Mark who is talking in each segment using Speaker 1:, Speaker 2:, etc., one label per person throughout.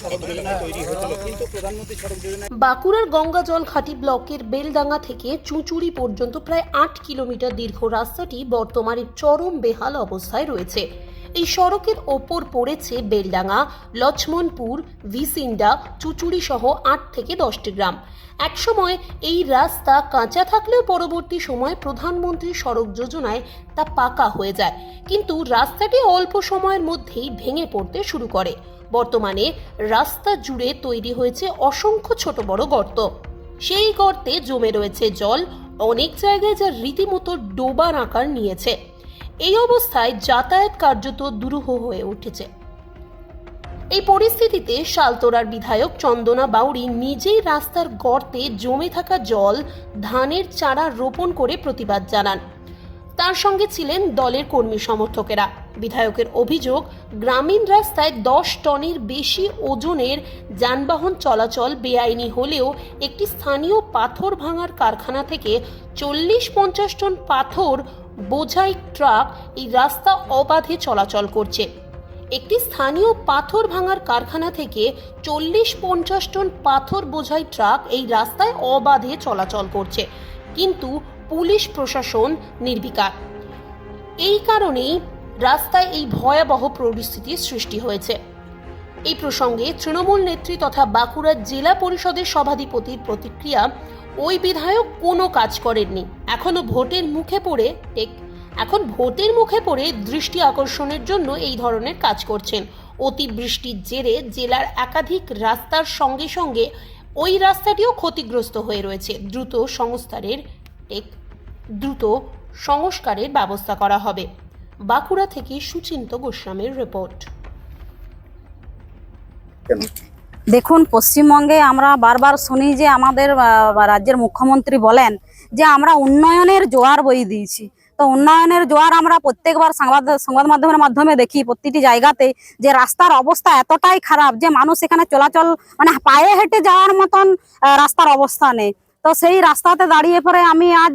Speaker 1: সড়ক যোজনা তৈরি হয়েছিল। কিন্তু প্রধানমন্ত্রী সড়ক যোজনা
Speaker 2: বাঁকুড়ার গঙ্গাজল ঘাটি ব্লকের বেলডাঙ্গা থেকে চুঁচুড়ি পর্যন্ত প্রায় আট কিলোমিটার দীর্ঘ রাস্তাটি বর্তমানে চরম বেহাল অবস্থায় রয়েছে। এই সড়কের ওপর পড়েছে বেলডাঙ্গা লক্ষ্মণপুর ভিসিন্ডা চুচুড়ি সহ আট থেকে দশটি গ্রাম। একসময় এই রাস্তা কাঁচা থাকলেও পরবর্তী সময়ে প্রধানমন্ত্রী সড়ক যোজনায় তা পাকা হয়ে যায়। কিন্তু রাস্তাটি অল্প সময়ের মধ্যেই ভেঙে পড়তে শুরু করে। বর্তমানে রাস্তা জুড়ে তৈরি হয়েছে অসংখ্য ছোট বড় গর্ত। সেই গর্তে জমে রয়েছে জল, অনেক জায়গায় যা রীতিমতো ডোবার আকার নিয়েছে। এই অবস্থায় যাতায়াত কার্যত দুরূহ হয়ে উঠেছে। এই পরিস্থিতিতে শালতোরার বিধায়ক চন্দনা বাউরি নিজেই রাস্তার গর্তে জমে থাকা জল, ধানের চারা রোপণ করে প্রতিবাদ জানান। তার সঙ্গে ছিলেন দলের কর্মী সমর্থকেরা। বিধায়কের অভিযোগ, গ্রামীণ রাস্তায় দশ টনের বেশি ওজনের যানবাহন চলাচল বেআইনি হলেও একটি স্থানীয় পাথর ভাঙার কারখানা থেকে চল্লিশ পঞ্চাশ টন পাথর, বোঝাই ট্রাক এই রাস্তা অবাধে চলাচল করছে। একটি স্থানীয় পাথর ভাঙার কারখানা থেকে চল্লিশ পঞ্চাশ টন পাথর, বোঝাই ট্রাক এই রাস্তায় অবাধে চলাচল করছে। কিন্তু পুলিশ প্রশাসন নির্বিকার। এই কারণেই রাস্তায় এই ভয়াবহ পরিস্থিতির সৃষ্টি হয়েছে। এই প্রসঙ্গে তৃণমূল নেত্রী তথা বাঁকুড়া জেলা পরিষদের সভাধিপতির প্রতিক্রিয়া, ওই বিধায়ক কোনো কাজ করেননি। এখনও ভোটের মুখে পড়ে এখন ভোটের মুখে পড়ে দৃষ্টি আকর্ষণের জন্য এই ধরনের কাজ করছেন। অতিবৃষ্টির জেরে জেলার একাধিক রাস্তার সঙ্গে সঙ্গে ওই রাস্তাটিও ক্ষতিগ্রস্ত হয়ে রয়েছে। দ্রুত টেক দ্রুত সংস্কারের ব্যবস্থা করা হবে। বাঁকুড়া থেকে সুচিন্ত গোস্বামীর রিপোর্ট।
Speaker 3: দেখুন, পশ্চিমবঙ্গে আমরা বারবার শুনি যে আমাদের রাজ্যের মুখ্যমন্ত্রী বলেন যে আমরা উন্নয়নের জোয়ার বই দিয়েছি। তো উন্নয়নের জোয়ার আমরা প্রত্যেকবার সংবাদ সংবাদ মাধ্যমের মাধ্যমে দেখি প্রতিটি জায়গাতে যে রাস্তার অবস্থা এতটাই খারাপ যে মানুষ এখানে চলাচল মানে পায়ে হেঁটে যাওয়ার মতন রাস্তার অবস্থা নেই। তো সেই রাস্তাতে দাঁড়িয়ে পরে আমি আজ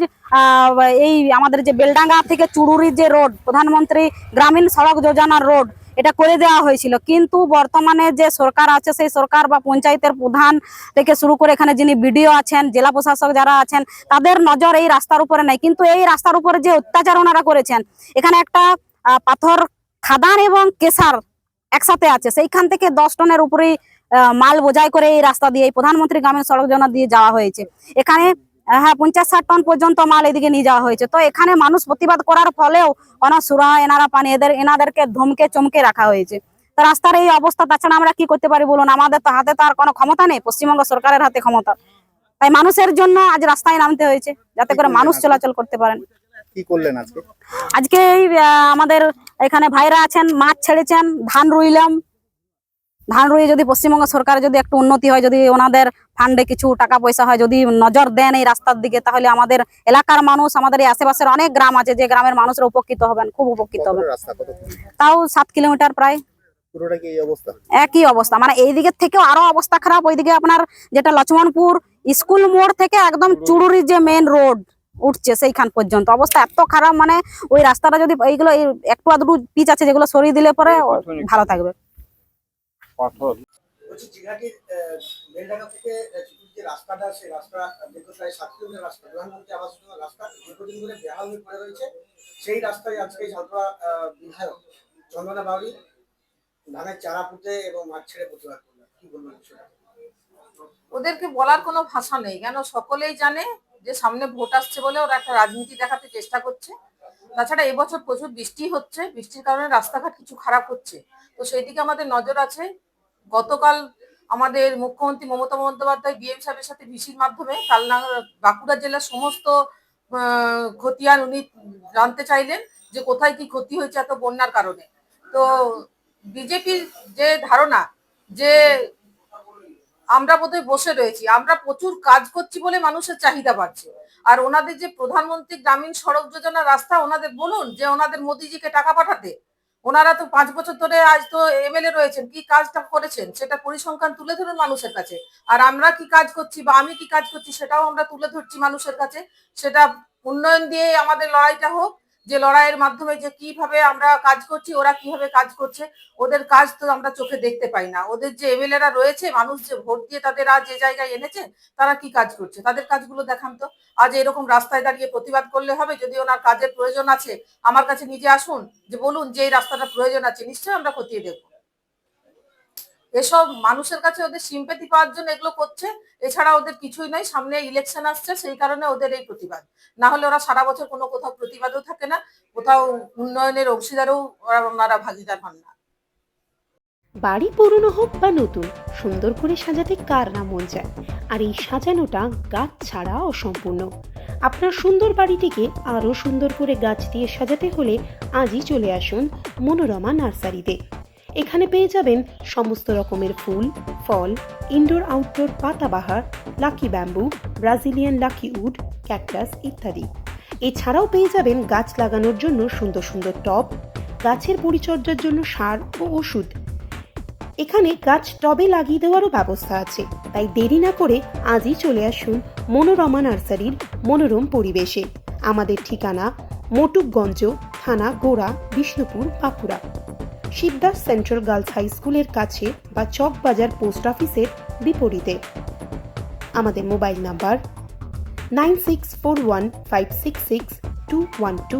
Speaker 3: এই আমাদের যে বেলডাঙ্গা থেকে চুড়ুরির যে রোড প্রধানমন্ত্রী গ্রামীণ সড়ক যোজনার রোড এটা করে দেওয়া হয়েছিল। কিন্তু বর্তমানে যে সরকার আছে সেই সরকার বা পঞ্চায়েতের প্রধান থেকে শুরু করে এখানে যিনি বিডিও আছেন জেলা প্রশাসক যারা আছেন তাদের নজর এই রাস্তার উপরে নেই। কিন্তু এই রাস্তার উপরে যে অত্যাচার ওনারা করেছেন এখানে একটা পাথর খাদান এবং কেশার একসাথে আছে। সেইখান থেকে দশ টনের উপরে আহ, মাল বোঝাই করে এই রাস্তা দিয়ে এই প্রধানমন্ত্রী গ্রামীণ সড়ক যোজনা দিয়ে যাওয়া হয়েছে। এখানে হ্যাঁ পঞ্চাশ ষাট টন পর্যন্ত মাল এদিকে নিয়ে যাওয়া হয়েছে। তো এখানে মানুষ প্রতিবাদ করার ফলেও কোনো সুরা এনারা পানি এদের এনাদেরকে ধমকে চমকে রাখা হয়েছে। তো রাস্তার এই অবস্থা তাছাড়া আমরা কি করতে পারি বলুন? আমাদের তো হাতে তো আর কোনো ক্ষমতা নেই পশ্চিমবঙ্গ সরকারের হাতে ক্ষমতা। তাই মানুষের জন্য আজ রাস্তায় নামতে হয়েছে যাতে করে মানুষ চলাচল করতে পারেন।
Speaker 1: কি করলেন আজকে?
Speaker 3: আজকে এই আমাদের এখানে ভাইরা আছেন মাছ ছেড়েছেন ধান রুইলাম ধান রুই যদি পশ্চিমবঙ্গ সরকার যদি একটু উন্নতি হয় যদি ওনাদের ফান্ডে কিছু টাকা পয়সা হয় যদি নজর দেন এই রাস্তার দিকে তাহলে আমাদের এলাকার মানুষ আমাদের এই আশেপাশের অনেক গ্রাম আছে যে গ্রামের মানুষরা উপকৃত হবেন খুব উপকৃত হবেন। তাও সাত কিলোমিটার প্রায়। একই অবস্থা। মানে এই দিকের থেকেও আরও অবস্থা খারাপ। ওইদিকে আপনার যেটা লক্ষ্মণপুর স্কুল মোড় থেকে একদম চুড়ুরির যে মেন রোড উঠছে সেইখান পর্যন্ত। অবস্থা এত খারাপ। মানে ওই রাস্তাটা যদি এইগুলো একটু আধটু পিচ আছে যেগুলো সরিয়ে দিলে পরে ভালো থাকবে।
Speaker 4: রাস্তাটা সেই রাস্তা দীর্ঘ প্রায় সাত কিলোমিটার রাস্তা প্রধানমন্ত্রী আবাস রাস্তা দীর্ঘদিন ধরে বেহাল পড়ে রয়েছে। সেই রাস্তায় আজকে সালতোয়া বিধায়ক চন্দনা বাউরি ধানের চারা পুঁতে এবং মাছ ছেড়ে প্রতিবাদ করলেন। কি বলবেন
Speaker 5: ওদেরকে বলার কোনো ভাষা নেই। কেন? সকলেই জানে যে সামনে ভোট আসছে বলে ওরা একটা রাজনীতি দেখাতে চেষ্টা করছে। তাছাড়া এবছর প্রচুর বৃষ্টি হচ্ছে। বৃষ্টির কারণে রাস্তাঘাট কিছু খারাপ হচ্ছে। তো সেই দিকে আমাদের নজর আছে। গতকাল আমাদের মুখ্যমন্ত্রী মমতা বন্দ্যোপাধ্যায় বিএম সাহেবের সাথে ভিসির মাধ্যমে কালনা বাঁকুড়া জেলার সমস্ত খতিয়ান উনি জানতে চাইলেন যে কোথায় কি ক্ষতি হয়েছে এত বন্যার কারণে। তো বিজেপির যে ধারণা যে আমরা বোধহয় বসে রয়েছি, আমরা প্রচুর কাজ করছি বলে মানুষের চাহিদা বাড়ছে। আর ওনাদের যে প্রধানমন্ত্রী গ্রামীণ সড়ক যোজনা রাস্তা, ওনাদের বলুন যে ওনাদের মোদিজিকে টাকা পাঠাতে ওনারা তো পাঁচ বছর ধরে আজ তো এমএলএ রয়েছেন, কি কাজটা করেছেন? সেটা পরিসংখ্যান তুলে ধরুন মানুষের কাছে। আর আমরা কি কাজ করছি বা আমি কি কাজ করছি সেটাও আমরা তুলে ধরছি মানুষের কাছে। সেটা উন্নয়ন দিয়ে আমাদের লড়াইটা হোক যে লড়াইয়ের মাধ্যমে যে কীভাবে আমরা কাজ করছি, ওরা কীভাবে কাজ করছে, ওদের কাজ তো আমরা চোখে দেখতে পাই না। ওদের যে এমএলএরা রয়েছে, মানুষ যে ভোট দিয়ে তাদের আজ যে জায়গায় এনেছে, তারা কি কাজ করছে? তাদের কাজগুলো দেখান তো। আজ এরকম রাস্তায় দাঁড়িয়ে প্রতিবাদ করলে হবে? যদি ওনার কাজের প্রয়োজন আছে, আমার কাছে নিজে আসুন, যে বলুন যে এই রাস্তাটা প্রয়োজন আছে, নিশ্চয়ই আমরা খতিয়ে দেখব। এসব মানুষের কাছে ওদের সিম্পেথি পাওয়ার জন্য এগুলো করছে, এছাড়া ওদের কিছুই নাই সামনে ইলেকশন আসছে, সেই কারণে ওদের এই প্রতিবাদ। না হলে ওরা সারা বছর কোনো কোথাও প্রতিবাদও থাকে না, কোথাও উন্নয়নের অংশীদারও ওরা- ওনারা ভাগিদার হন না।
Speaker 6: বাড়ি পুরনো হোক বা নতুন, সুন্দর করে সাজাতে কার না মন চায়? আর এই সাজানোটা গাছ ছাড়া অসম্পূর্ণ। আপনার সুন্দর বাড়িটিকে আরও সুন্দর করে গাছ দিয়ে সাজাতে হলে আজই চলে আসুন মনোরমা নার্সারিতে। এখানে পেয়ে যাবেন সমস্ত রকমের ফুল, ফল indoor outdoor পাতাবাহার lucky bamboo Brazilian lucky wood cactus ইত্যাদি। এছাড়াও পেয়ে যাবেন গাছ লাগানোর জন্য সুন্দর সুন্দর টব, গাছের পরিচর্যার জন্য সার ও ওষুধ। এখানে গাছ টবে লাগিয়ে দেওয়ারও ব্যবস্থা আছে। তাই দেরি না করে আজই চলে আসুন মনোরমা নার্সারির মনোরম পরিবেশে। আমাদের ঠিকানা, মটুকগঞ্জ, থানা, গোড়া, Bishnupur, Bankura. Shibdas central girls high স্কুলের কাছে বা চক বাজার পোস্ট অফিসের বিপরীতে। আমাদের mobile number nine six four one five six six two one two.